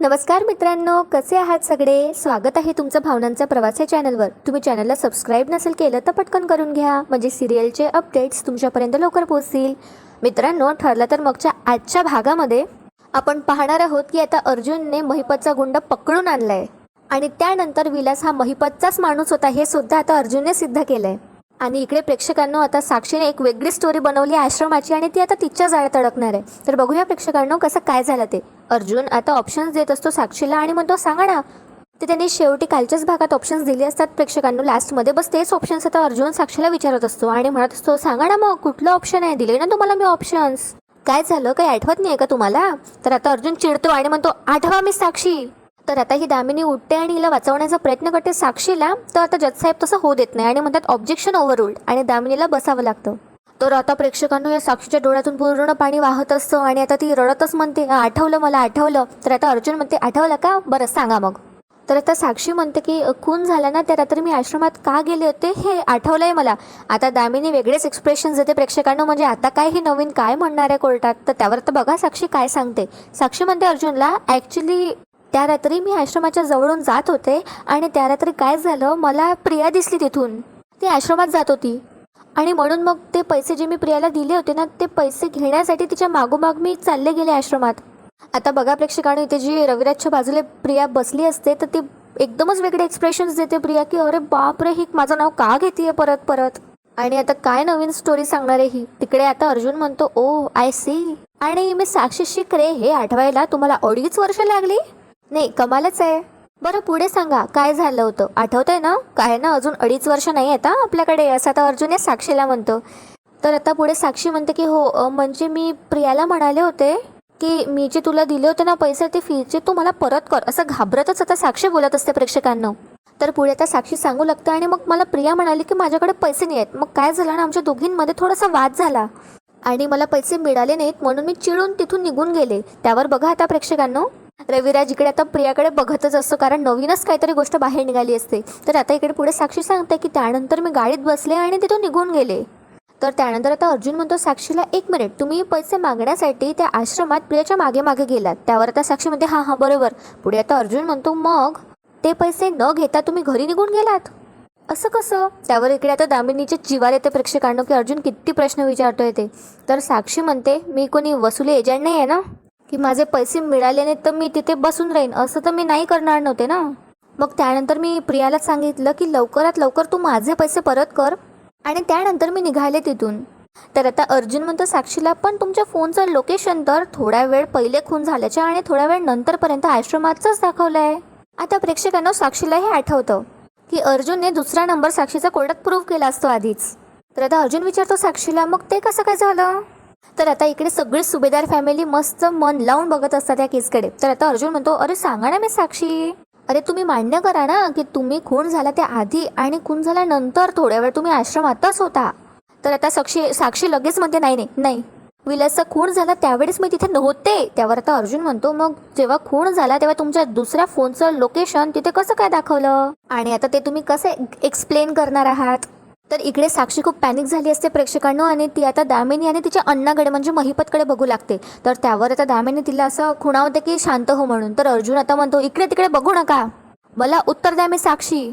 नमस्कार मित्रांनो कसे आहात सगळे? स्वागत आहे तुमचं भावनांचा प्रवास या चॅनलवर. तुम्ही चॅनलला सबस्क्राईब नसेल केलं तर पटकन करून घ्या म्हणजे सिरियलचे अपडेट्स तुमच्यापर्यंत लवकर पोहोचतील. मित्रांनो ठरलं तर मगच्या आजच्या भागामध्ये आपण पाहणार आहोत की आता अर्जुनने महिपतचा गुंड पकडून आणलाय. आणि त्यानंतर विलास हा महिपतचाच माणूस होता हे सुद्धा आता अर्जुनने सिद्ध केलंय. आणि इकडे प्रेक्षकांनो आता साक्षीने एक वेगळी स्टोरी बनवली आहे आश्रमाची आणि ती आता तिच्या जाळ्यात अडकणार आहे. तर बघूया प्रेक्षकांनो कसं काय झालं ते. अर्जुन आता ऑप्शन्स देत असतो साक्षीला आणि म्हणतो सांगा ना. ते त्यांनी शेवटी कालच्याच भागात ऑप्शन्स दिले असतात प्रेक्षकांनो. लास्टमध्ये बस तेच ऑप्शन्स आता अर्जुन साक्षीला विचारत असतो आणि म्हणत असतो सांगा ना मग कुठलं ऑप्शन आहे? दिले ना तुम्हाला मी ऑप्शन्स काय झालं? काही आठवत नाही का तुम्हाला? तर आता अर्जुन चिडतो आणि म्हणतो आठवा मी साक्षी. तर आता ही दामिनी उठते आणि हिला वाचवण्याचा प्रयत्न करते साक्षीला तर आता जजसाहेब तसं होऊ देत नाही आणि म्हणतात ऑब्जेक्शन ओव्हररूल्ड आणि दामिनीला बसावं लागतं. तर आता प्रेक्षकांना या साक्षीच्या डोळ्यातून पूर्ण पाणी वाहत असतं आणि आता ती रडतच म्हणते आठवलं मला आठवलं. तर आता अर्जुन म्हणते आठवलं का? बरं सांगा मग. तर आता साक्षी म्हणते की खून झाला ना त्या रात्री मी आश्रमात का गेले होते? हे आठवलं आहे मला. आता दामिनी वेगळेच एक्सप्रेशन देते प्रेक्षकांना म्हणजे आता काय हे नवीन काय म्हणणार आहे कोर्टात? तर त्यावर तर बघा साक्षी काय सांगते. साक्षी म्हणते अर्जुनला ॲक्च्युली त्या रात्री मी आश्रमाच्या जवळून जात होते आणि त्या रात्री काय झालं मला प्रिया दिसली तिथून. ती आश्रमात जात होती. आणि म्हणून मग ते पैसे जे मी प्रियाला दिले होते ना ते पैसे घेण्यासाठी तिच्या मागोमाग मी चालले गेले आश्रमात. आता बघा प्रेक्षकांनी इथे जी रविराजच्या बाजूला प्रिया बसली असते तर ती एकदमच वेगळे एक्सप्रेशन्स देते प्रिया की अरे बापरे ही माझं नाव का घेते परत परत? आणि आता काय नवीन स्टोरी सांगणार आहे ही? तिकडे आता अर्जुन म्हणतो ओ आय सी आणि मी साक्षी शिकरे हे आठवायला तुम्हाला अडीच वर्ष लागली? नाही कमालच आहे. बरं पुढे सांगा काय झालं होतं? आठवतंय ना? काय ना अजून अडीच वर्ष नाही आहेत आपल्याकडे. असं आता अर्जुन या साक्षीला म्हणतो. तर आता पुढे साक्षी म्हणते की हो म्हणजे मी प्रियाला म्हणाले होते की मी जे तुला दिले होते ना पैसे ते फीचे तू मला परत कर. असं घाबरतच आता साक्षी बोलत असते प्रेक्षकांना. तर पुढे आता साक्षी सांगू लागतं आणि मग मला प्रिया म्हणाली की माझ्याकडे पैसे नाही आहेत. मग काय झालं ना आमच्या दोघींमध्ये थोडासा वाद झाला. आणि मला पैसे मिळाले नाहीत म्हणून मी चिडून तिथून निघून गेले. त्यावर बघा आता प्रेक्षकांनो. रविराज इकडे आता प्रियाकडे बघतच असतो कारण नवीनच काहीतरी गोष्ट बाहेर निघाली असते. तर आता इकडे पुढे साक्षी सांगते की त्यानंतर मी गाडीत बसले आणि तिथून निघून गेले. तर त्यानंतर आता अर्जुन म्हणतो साक्षीला एक मिनिट तुम्ही पैसे मागण्यासाठी त्या आश्रमात प्रियाच्या मागे मागे गेलात. त्यावर आता साक्षी म्हणते हां हां बरोबर. पुढे आता अर्जुन म्हणतो मग ते पैसे न घेता तुम्ही घरी निघून गेलात? असं कसं? त्यावर इकडे आता दामिनीचे जिवार येते प्रेक्षकांनो की अर्जुन किती प्रश्न विचारतोय ते. तर साक्षी म्हणते मी कोणी वसुली एजंट नाही आहे ना? की माझे पैसे मिळाले नाहीत तर मी तिथे बसून राहीन. असं तर मी नाही करणार नव्हते ना? मग त्यानंतर मी प्रियाला सांगितलं की लवकरात लवकर तू माझे पैसे परत कर. आणि त्यानंतर मी निघाले तिथून. तर आता अर्जुन म्हणतो साक्षीला पण तुमच्या फोनचं लोकेशन तर थोड्या वेळ पहिले खून झाल्याच्या आणि थोड्या वेळ नंतरपर्यंत आश्रमाचंच दाखवलं आहे आता प्रेक्षकांना साक्षीला हे आठवतं की अर्जुनने दुसरा नंबर साक्षीचा कोर्टात प्रूव्ह केला असतो आधीच. तर आता अर्जुन विचारतो साक्षीला मग ते कसं काय झालं? तर आता इकडे सगळी सुभेदार फॅमिली मस्त मन लावून बघत असतात या केसकडे तर आता अर्जुन म्हणतो अरे सांगा ना मी साक्षी. अरे तुम्ही मान्य करा ना की तुम्ही खून झाला त्या आधी आणि खून झाल्यानंतर थोड्या वेळ तुम्ही आश्रमातच होता. तर आता साक्षी साक्षी लगेच म्हणते नाही नाही नाही. विलासचा खून झाला त्यावेळेस मी तिथे नव्हते. त्यावर आता अर्जुन म्हणतो मग जेव्हा खून झाला तेव्हा तुमच्या दुसऱ्या फोनचं लोकेशन तिथे कसं काय दाखवलं? आणि आता ते तुम्ही कसं एक्सप्लेन करणार आहात? तर इकडे साक्षी खूप पॅनिक झाली असते प्रेक्षकांनो आणि ती आता दामिनी आणि तिच्या अण्णाकडे म्हणजे महिपतकडे बघू लागते. तर त्यावर आता दामिनी तिला असं खुणावते की शांत हो म्हणून. तर अर्जुन आता म्हणतो इकडे तिकडे बघू नका. मला उत्तर द्या मी साक्षी.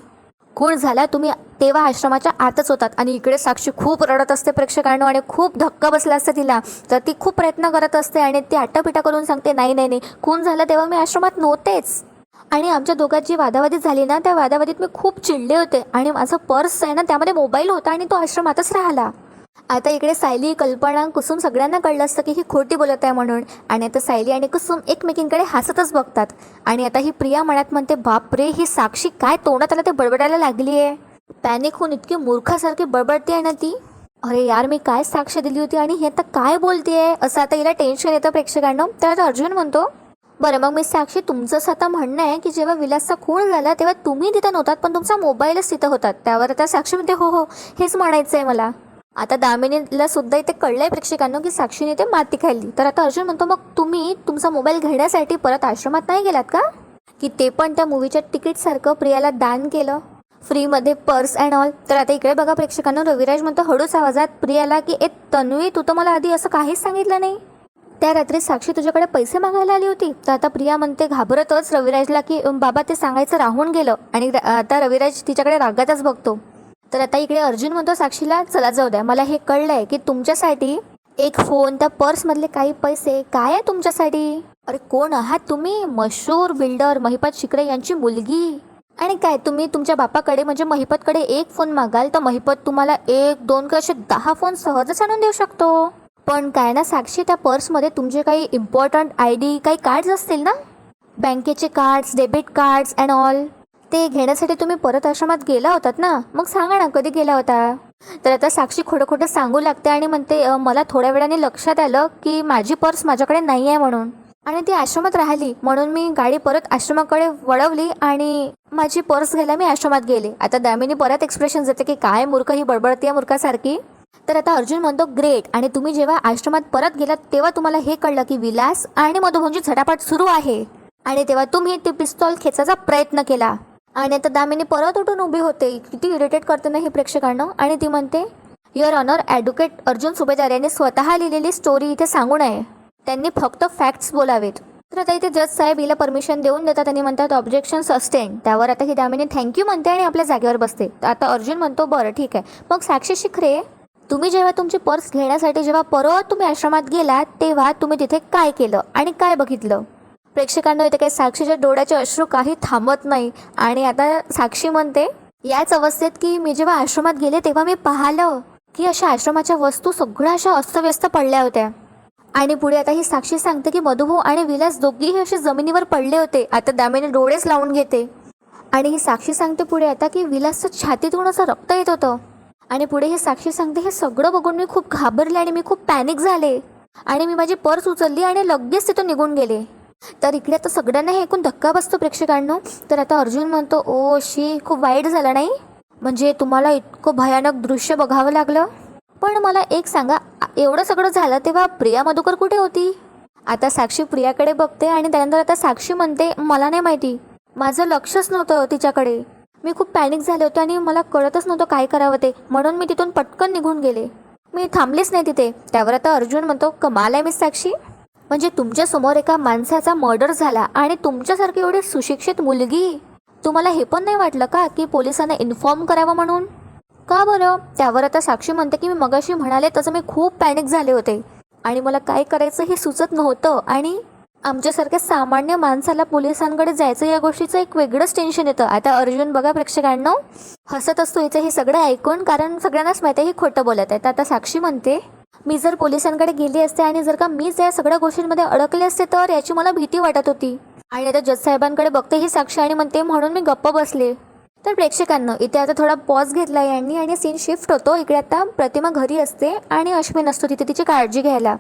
खूण झाला तुम्ही तेव्हा आश्रमाच्या आतच होतात. आणि इकडे साक्षी खूप रडत असते प्रेक्षकांनो आणि खूप धक्का बसला असते तिला. तर ती खूप प्रयत्न करत असते आणि ती आट्टापिटा करून सांगते नाही नाही नाही. खून झाला तेव्हा मी आश्रमात नव्हतेच. आणि आमच्या दोघात जी वादावादी झाली ना त्या वादावादीत मी खूप चिडले होते. आणि माझा पर्स आहे ना त्यामध्ये मोबाईल होता आणि तो आश्रमातच राहिला. आता इकडे सायली कल्पना कुसुम सगळ्यांना कळलं असतं की ही खोटी बोलत आहे म्हणून. आणि आता सायली आणि कुसुम एकमेकींकडे हसतच बघतात. आणि आता ही प्रिया मनात म्हणते बापरे ही साक्षी काय तोंडात आला ते बडबडायला लागली आहे पॅनिक होऊन इतकी मूर्खासारखी बडबडते आहे ना ती. अरे यार मी काय साक्ष दिली होती आणि हे आता काय बोलते आहे असं आता हिला टेन्शन येतं प्रेक्षकांना. तर आता अर्जुन म्हणतो बरं मग मी साक्षी तुमचं आता म्हणणं आहे की जेव्हा विलासचा खून झाला तेव्हा तुम्ही तिथं नव्हतात पण तुमचा मोबाईलच तिथं होतात त्यावर आता साक्षी म्हणते हो हो हेच म्हणायचं आहे मला. आता दामिनीला सुद्धा इथे कळलंय प्रेक्षकांना की साक्षीने ते माती खाल्ली तर आता अर्जुन म्हणतो मग तुम्ही तुमचा मोबाईल घेण्यासाठी परत आश्रमात नाही गेलात का? की ते पण त्या मूवीच्या तिकीटसारखं प्रियाला दान केलं. फ्रीमध्ये पर्स अँड ऑल. तर आता इकडे बघा प्रेक्षकांना रविराज म्हणतो हळूच आवाजात प्रियाला की ए तन्वी तू तर मला आधी असं काहीच सांगितलं नाही. त्या रात्री साक्षी तुझ्याकडे पैसे मागायला आली होती? तर आता प्रिया म्हणते घाबरतच रविराजला की बाबा ते सांगायचं राहून गेलं आणि र- आता रविराज तिच्याकडे रागातच बघतो. तर आता इकडे अर्जुन म्हणतो साक्षीला चला जाऊ द्या. मला हे कळलंय की तुमच्यासाठी एक फोन त्या पर्समधले काही पैसे काय आहे तुमच्यासाठी? अरे कोण आहात तुम्ही? मशहूर बिल्डर महिपत शिकरे यांची मुलगी. आणि काय तुम्ही तुमच्या बापाकडे म्हणजे महिपतकडे एक फोन मागाल तर महिपत तुम्हाला एक दोन कसे असे दहा फोन सहजच आणून देऊ शकतो. पण काय ना साक्षी त्या पर्समध्ये तुमचे काही इम्पॉर्टंट आय डी काही कार्ड्स असतील ना? बँकेचे cards debit cards and all ते घेण्यासाठी तुम्ही परत आश्रमात गेला होतात ना? मग सांगा ना कधी गेला होता? तर आता साक्षी खोटं खोटं सांगू लागते आणि म्हणते मला थोड्या वेळाने लक्षात आलं की माझी पर्स माझ्याकडे नाही आहे म्हणून. आणि ती आश्रमात राहिली म्हणून मी गाडी परत आश्रमाकडे वळवली आणि माझी पर्स घ्यायला मी आश्रमात गेले. आता दामिनी परत एक्सप्रेशन देते की काय मूर्ख ही बडबडती आहे मूर्खासारखी. तर आता अर्जुन म्हणतो ग्रेट आणि तुम्ही जेव्हा आश्रमात परत गेलात तेव्हा तुम्हाला हे कळलं की विलास आणि मधुभूंची झटापट सुरू आहे. आणि तेव्हा तुम्ही ते पिस्तॉल खेचायचा प्रयत्न केला. आणि आता दामिनी परत उठून उभी होते. किती इरिटेट करते ना हे प्रेक्षकांना. आणि ती म्हणते your honour advocate Arjun Subhedar यांनी स्वतः लिहिलेली स्टोरी इथे सांगू नये. त्यांनी फक्त फॅक्ट्स बोलावेत. तर आता इथे जज साहेब हिला परमिशन देऊन देतात आणि म्हणतात ऑब्जेक्शन सस्टेन त्यावर आता ही दामिनी थँक्यू म्हणते आणि आपल्या जागेवर बसते. तर आता अर्जुन म्हणतो बरं ठीक आहे. मग साक्षी शिखरे तुम्ही जेव्हा तुमची पर्स घेण्यासाठी जेव्हा परत तुम्ही आश्रमात गेलात तेव्हा तुम्ही तिथे काय केलं आणि काय बघितलं? प्रेक्षकांना इथे काही साक्षीच्या डोळ्याचे अश्रू काही थांबत नाही. आणि आता साक्षी म्हणते याच अवस्थेत की मी जेव्हा आश्रमात गेले तेव्हा मी पाहिलं की अशा आश्रमाच्या वस्तू सगळ्या अशा अस्तव्यस्त पडल्या होत्या. आणि पुढे आता ही साक्षी सांगते की मधुभाऊ आणि विलास दोघीही असे जमिनीवर पडले होते. आता दामिनी डोळेच लावून घेते. आणि ही साक्षी सांगते पुढे आता की विलासचं छातीतून असं रक्त येत होतं. आणि पुढे हे साक्षी सांगते हे सगळं बघून मी खूप घाबरले आणि मी खूप पॅनिक झाले. आणि मी माझी पर्स उचलली आणि लगेच तिथून निघून गेले. तर इकडे आता सगळ्यांना हे ऐकून धक्का बसतो प्रेक्षकांना. तर आता अर्जुन म्हणतो ओ शी खूप वाईट झालं नाही? म्हणजे तुम्हाला इतकं भयानक दृश्य बघावं लागलं? पण मला एक सांगा एवढं सगळं झालं तेव्हा प्रिया मधुकर कुठे होती? आता साक्षी प्रियाकडे बघते आणि त्यानंतर आता साक्षी म्हणते मला नाही माहिती. माझं लक्षच नव्हतं तिच्याकडे. मी खूप पॅनिक झाले होते आणि मला कळतच नव्हतं काय करावं ते. म्हणून मी तिथून पटकन निघून गेले. मी थांबलेच नाही तिथे. त्यावर आता अर्जुन म्हणतो कमाल आहे मी साक्षी. म्हणजे तुमच्यासमोर एका माणसाचा मर्डर झाला आणि तुमच्यासारखी एवढी सुशिक्षित मुलगी? तुम्हाला हे पण नाही वाटलं का की पोलिसांना इन्फॉर्म करावं म्हणून? का बरं? त्यावर आता साक्षी म्हणते की मी मगाशी म्हणाले तसं मी खूप पॅनिक झाले होते आणि मला काय करायचं हे सुचत नव्हतं आणि आमच्यासारख्या सामान्य माणसाला पोलिसांकडे जायचं या गोष्टीचं एक वेगळंच टेन्शन येतं. आता अर्जुन बघा प्रेक्षकांना हसत असतो इथे हे सगळं ऐकून कारण सगळ्यांनाच माहिती आहे ही खोटं बोलत आहे तर आता साक्षी म्हणते मी जर पोलिसांकडे गेली असते आणि जर का मीच या सगळ्या गोष्टींमध्ये अडकले असते तर याची मला भीती वाटत होती. आणि आता जज साहेबांकडे बघते ही साक्षी आणि म्हणते म्हणून मी गप्प बसले. तर प्रेक्षकांना इथे आता थोडा पॉज घेतला यांनी आणि सीन शिफ्ट होतो. इकडे आता प्रतिमा घरी असते आणि अश्विन असतो तिथे तिची काळजी घ्यायला.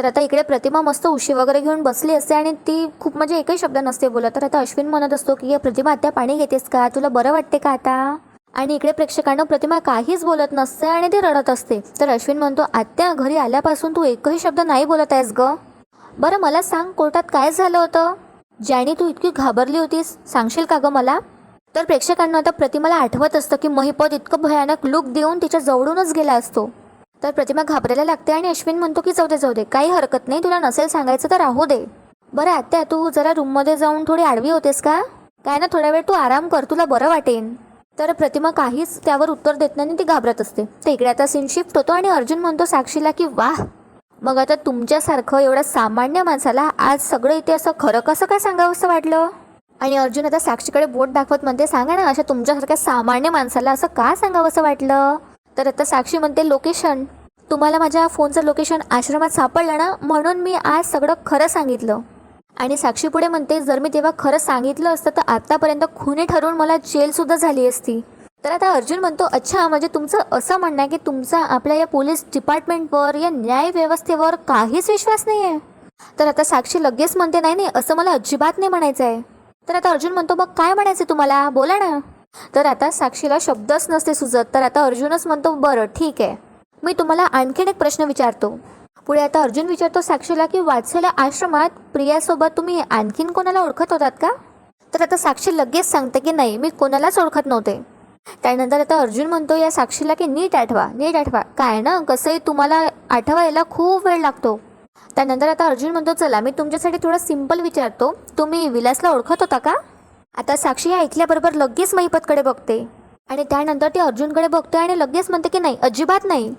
तर आता इकडे प्रतिमा मस्त उशी वगैरे घेऊन बसली असते आणि ती खूप म्हणजे एकही शब्द नसते बोलत. तर आता अश्विन म्हणत असतो की प्रतिमा आत्या पाणी घेतेस का? तुला बरं वाटते का आता? आणि इकडे प्रेक्षकांना प्रतिमा काहीच बोलत नसते आणि ती रडत असते. तर अश्विन म्हणतो आत्या घरी आल्यापासून तू एकही शब्द नाही बोलत आहेस ग. बरं मला सांग कोर्टात काय झालं होतं? ज्याने तू इतकी घाबरली होतीस सांगशील का ग मला? तर प्रेक्षकांना आता प्रतिमाला आठवत असतं की महिपत इतकं भयानक लुक देऊन तिच्या जवळूनच गेला असतो. तर प्रतिमा घाबरायला लागते आणि अश्विन म्हणतो की जाऊ दे जाऊ दे. काही हरकत नाही तुला नसेल सांगायचं तर राहू दे. बरं आत्या तू जरा रूममध्ये जाऊन थोडी आडवी होतेस का? काय ना थोड्या वेळ तू आराम कर तुला बरं वाटेन. तर प्रतिमा काहीच त्यावर उत्तर देत नाही ती घाबरत असते. तर इकडे आता सीन शिफ्ट होतो आणि अर्जुन म्हणतो साक्षीला की वाह! मग आता तुमच्यासारखं एवढं सामान्य माणसाला आज सगळं इथे असं खरं कसं काय सांगावं असं वाटलं? आणि अर्जुन आता साक्षीकडे बोट दाखवत म्हणते सांगा ना अशा तुमच्यासारख्या सामान्य माणसाला असं का सांगावं असं वाटलं? तर आता साक्षी म्हणते लोकेशन तुम्हाला माझ्या फोनचं लोकेशन आश्रमात सापडलं ना म्हणून मी आज सगळं खरं सांगितलं. आणि साक्षी पुढे म्हणते जर मी तेव्हा खरं सांगितलं असतं तर आत्तापर्यंत खुनी ठरवून मला जेलसुद्धा झाली असती. तर आता अर्जुन म्हणतो अच्छा म्हणजे तुमचं असं म्हणणं आहे की तुमचा आपल्या या पोलीस डिपार्टमेंटवर या न्याय व्यवस्थेवर काहीच विश्वास नाही आहे? तर आता साक्षी लगेच म्हणते नाही नाही असं मला अजिबात नाही म्हणायचं आहे. तर आता अर्जुन म्हणतो मग काय म्हणायचं तुम्हाला? बोला ना. तर आता साक्षीला शब्दच नसते सुचत. तर आता अर्जुनच म्हणतो बरं ठीक आहे. मी तुम्हाला आणखीन एक प्रश्न विचारतो. पुढे आता अर्जुन विचारतो साक्षीला की वाचलेल्या आश्रमात प्रियासोबत तुम्ही आणखीन कोणाला ओळखत होतात का? तर आता साक्षी लगेच सांगते की नाही मी कोणालाच ओळखत नव्हते. त्यानंतर आता अर्जुन म्हणतो या साक्षीला की नीट आठवा नीट आठवा. काय ना कसंही तुम्हाला आठवायला खूप वेळ लागतो. त्यानंतर आता अर्जुन म्हणतो चला मी तुमच्यासाठी थोडं सिंपल विचारतो. तुम्ही विलासला ओळखत होता का? आता साक्षी ऐकल्याबरोबर लगेच महिपतकडे बघते. आणि त्यानंतर ती अर्जुनकडे बघते आणि लगेच म्हणते की नाही अजिबात नाही.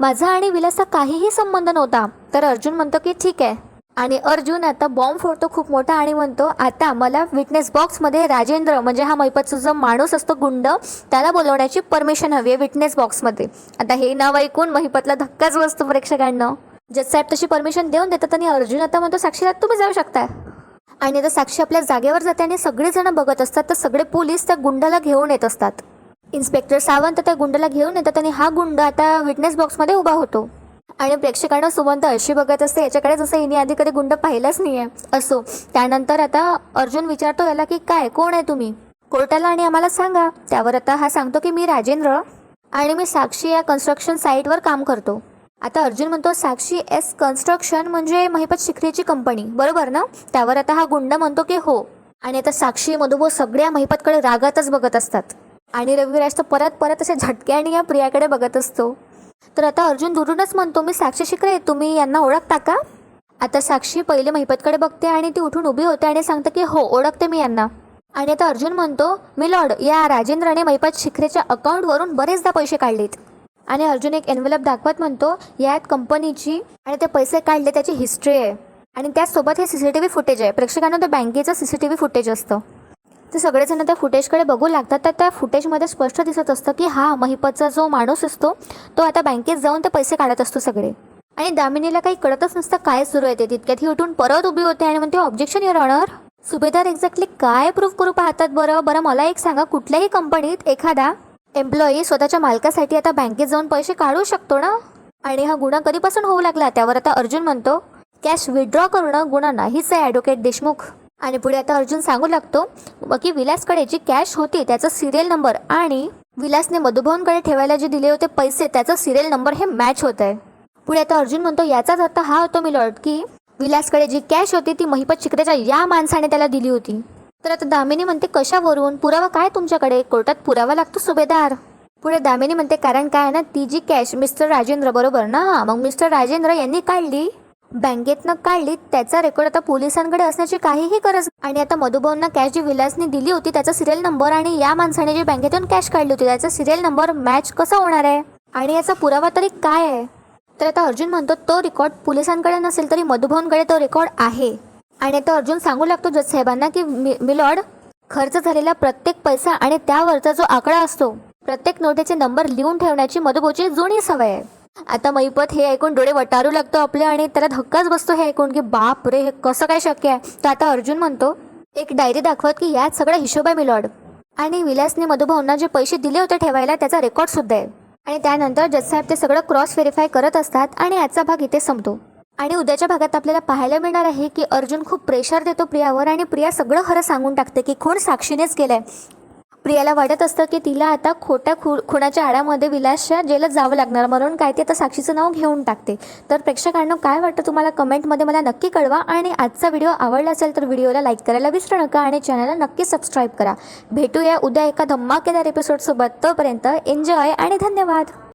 माझा आणि विलासचा काहीही संबंध नव्हता. तर अर्जुन म्हणतो की ठीक आहे. आणि अर्जुन आता बॉम्ब फोडतो खूप मोठा आणि म्हणतो आता मला विटनेस बॉक्समध्ये राजेंद्र म्हणजे हा मैपतचा जो माणूस असतो गुंड त्याला बोलवण्याची परमिशन हवी आहे विटनेस बॉक्समध्ये आता हे नाव ऐकून महिपतला धक्काच बसतो प्रेक्षकांना. जज साहेब तशी परमिशन देऊन देतात आणि अर्जुन आता म्हणतो साक्षीला तुम्ही जाऊ शकता. आणि आता साक्षी आपल्या जागेवर जाते आणि सगळेजण बघत असतात तर सगळे पोलीस त्या गुंडाला घेऊन येत असतात. इन्स्पेक्टर सावंत त्या गुंडाला घेऊन येतात आणि हा गुंड आता विटनेस बॉक्समध्ये उभा होतो. आणि प्रेक्षकांना सुमंत अशी बघत असते याच्याकडे जसं हिने आधी कधी गुंड पाहिलाच नाही आहे असो. त्यानंतर आता अर्जुन विचारतो याला की काय कोण आहे तुम्ही? कोर्टाला आणि आम्हाला सांगा. त्यावर आता हा सांगतो की मी राजेंद्र आणि मी साक्षी या कन्स्ट्रक्शन साईटवर काम करतो. आता अर्जुन म्हणतो साक्षी एस कन्स्ट्रक्शन म्हणजे महिपत शिखरेची कंपनी बरोबर ना? त्यावर आता हा गुंड म्हणतो की हो. आणि आता साक्षी मधुबो सगळ्या महिपतकडे रागातच बघत असतात. आणि रविराज तर परत परत असे झटक्याने या प्रियाकडे बघत असतो. तर आता अर्जुन दुरूनच म्हणतो मी साक्षी शिकरे तुम्ही यांना ओळखता का? आता साक्षी पहिले महिपतकडे बघते आणि ती उठून उभी होते आणि सांगते की हो ओळखते मी यांना. आणि आता अर्जुन म्हणतो मी लॉर्ड या राजेंद्रने महिपत शिखरेच्या अकाउंटवरून बरेचदा पैसे काढलेत. आणि अर्जुन एक एनव्हलप दाखवत म्हणतो यात कंपनीची आणि ते पैसे काढले त्याची हिस्ट्री आहे. आणि त्याचसोबत हे C C T V footage आहे. प्रेक्षकांना ते बँकेचं C C T V footage असतं. ते सगळेजण त्या फुटेजकडे बघू लागतात. तर त्या फुटेजमध्ये स्पष्ट दिसत असतं की हा महिपतचा जो माणूस असतो तो आता बँकेत जाऊन ते पैसे काढत असतो सगळे. आणि दामिनीला काही कळतच नसतं काय सुरू आहे ते. तितक्यात ही उठून परत उभी होते आणि म्हणते objection your honour Subhedar exactly काय प्रूफ करू पाहतात बरं? बरं मला एक सांगा कुठल्याही कंपनीत एखादा एम्प्लॉई स्वतःच्या मालकासाठी आता बँकेत जाऊन पैसे काढू शकतो ना? आणि हा गुन्हा कधीपासून होऊ लागला? त्यावर आता अर्जुन म्हणतो कॅश विड्रॉ करणं गुन्हा नाहीच आहे ॲडव्होकेट देशमुख. आणि पुढे आता अर्जुन सांगू लागतो की विलासकडे जी कॅश होती त्याचा सिरियल नंबर आणि विलासने मधुभवनकडे ठेवायला जे दिले होते पैसे त्याचा सिरियल नंबर हे मॅच होत आहे. पुढे आता अर्जुन म्हणतो याचाच अर्थ हा होतो मी लॉर्ड की विलासकडे जी कॅश होती ती महिपत चिकरेच्या या माणसाने त्याला दिली होती. तर आता दामिनी म्हणते कशावरून? पुरावा काय तुमच्याकडे? कोर्टात पुरावा लागतो सुभेदार. पुढे दामिनी म्हणते कारण काय आहे ना ती जी कॅश मिस्टर राजेंद्र बरोबर ना? मग मिस्टर राजेंद्र यांनी काढली? बँकेतनं काढली त्याचा रेकॉर्ड आता पोलिसांकडे असण्याची काहीही गरज आणि आता मधुभाऊंना कॅश जी विलासने दिली होती त्याचा सिरियल नंबर आणि या माणसाने जी बँकेतून कॅश काढली होती त्याचा सिरियल नंबर मॅच कसा होणार आहे? आणि याचा पुरावा तरी काय आहे? तर आता अर्जुन म्हणतो तो रेकॉर्ड पोलिसांकडे नसेल तरी मधुभाऊंकडे तो रेकॉर्ड आहे. आणि आता अर्जुन सांगू लागतो जज साहेबांना की मि मिलॉर्ड खर्च झालेला प्रत्येक पैसा आणि त्यावरचा जो आकडा असतो प्रत्येक नोटेचे नंबर लिहून ठेवण्याची मधुबोची जुनी सवय आहे. आता मैपत हे ऐकून डोळे वटारू लागतो आपले आणि त्याला धक्काच बसतो हे ऐकून की बाप रे हे कसं काय शक्य आहे? तर आता अर्जुन म्हणतो एक डायरी दाखवत की यात सगळा हिशोब आहे मिलॉर्ड आणि विलासने मधुभाऊंना जे पैसे दिले होते ठेवायला त्याचा रेकॉर्ड सुद्धा आहे. आणि त्यानंतर जज साहेब ते सगळं क्रॉस व्हेरीफाय करत असतात आणि आजचा भाग इथे संपतो. आणि उद्याच्या भागात आपल्याला पाहायला मिळणार आहे की अर्जुन खूप प्रेशर देतो प्रियावर आणि प्रिया सगळं खरं सांगून टाकते की खूण साक्षीनेच केलंय प्रियाला वाटत असतं की तिला आता खोट्या खु खुणाच्या आडामध्ये विलासच्या जेलात जावं लागणार. म्हणून काय ते आता साक्षीचं नाव घेऊन टाकते. तर प्रेक्षकांना काय वाटतं तुम्हाला? कमेंटमध्ये मला नक्की कळवा आणि आजचा व्हिडिओ आवडला असेल तर व्हिडिओला लाईक करायला विसरू नका आणि चॅनलला नक्की सबस्क्राईब करा. भेटूया उद्या एका धमाकेदार एपिसोडसोबत तोपर्यंत एन्जॉय आणि धन्यवाद!